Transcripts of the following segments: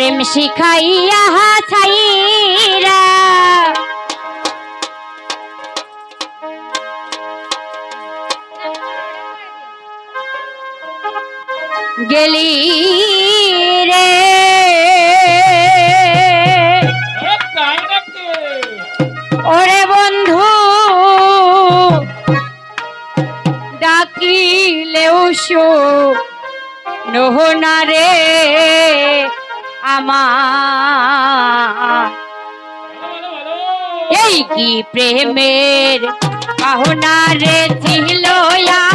প্রেম শিখাইয়া ছাইরা গেলি রে। ওরে বন্ধু ডাকিলেও শো নহনা রে। की प्रेमेर कहुना रे झिलोया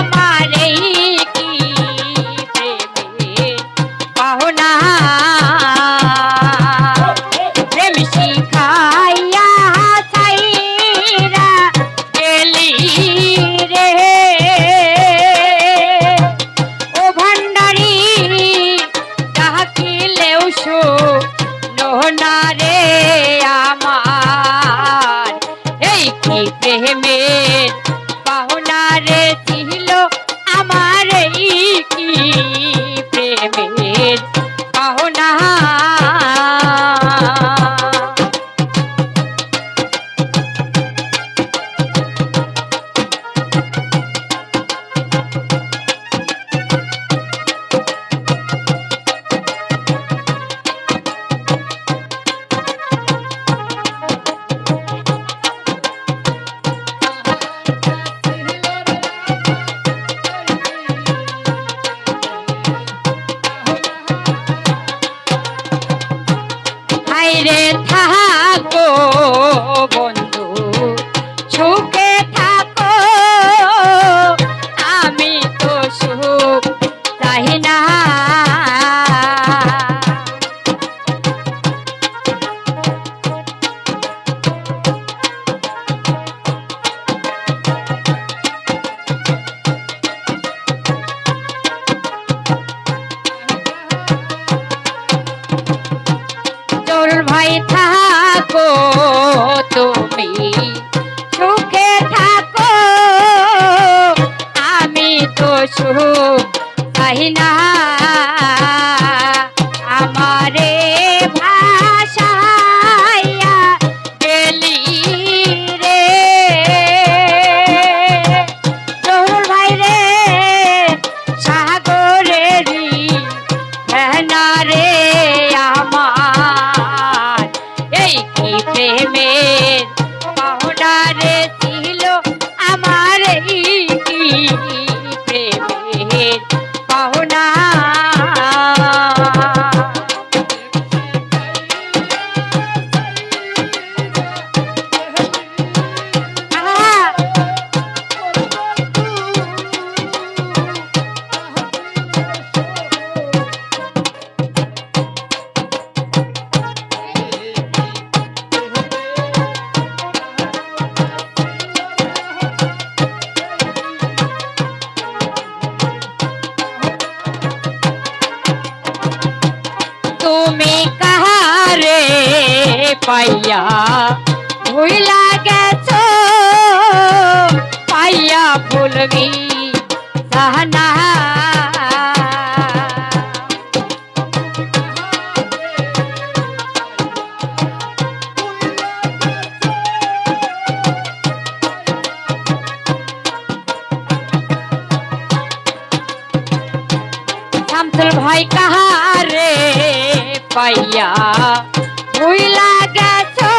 বসু তাই পাহনা में कहा रे पैया भूला गो पैया भूल गई। सहना পাইয়া ভুইলা গেছো।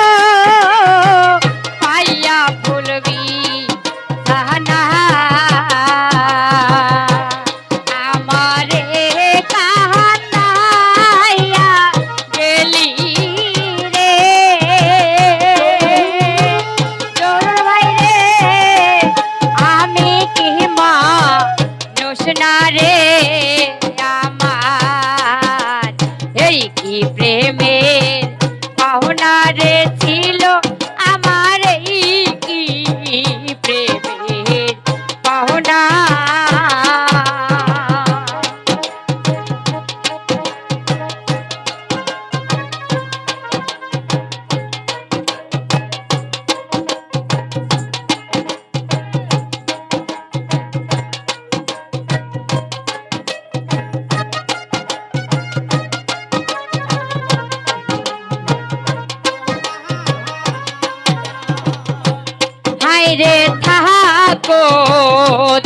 রে থাকো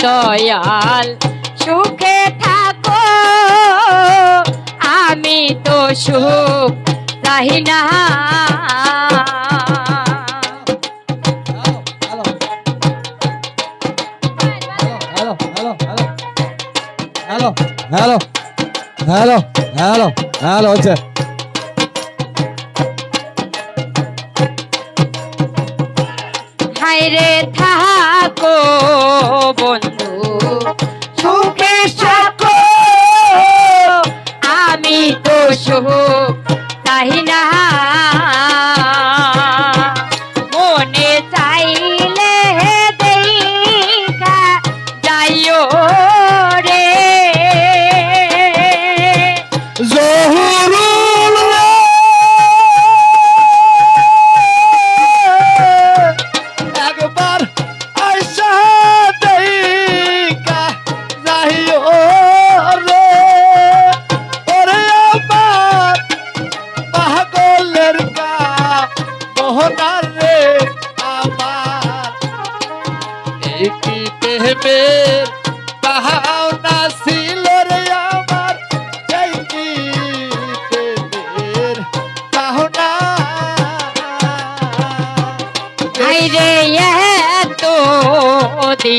দয়াল সুখে থাকো আমি তো সুখ চাহি না হ্যালো হ্যালো হ্যালো হ্যালো হচ্ছে রে থা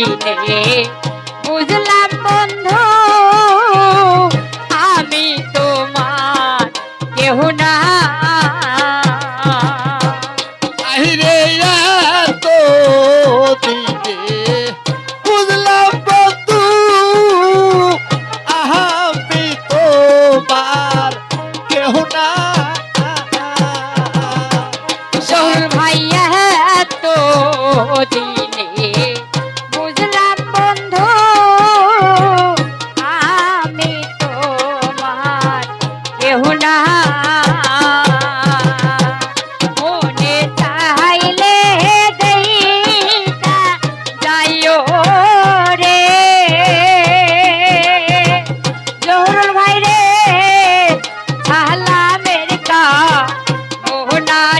দিনে বুঝলাম বন্ধু আমি তোমার কেহ না now.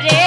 রে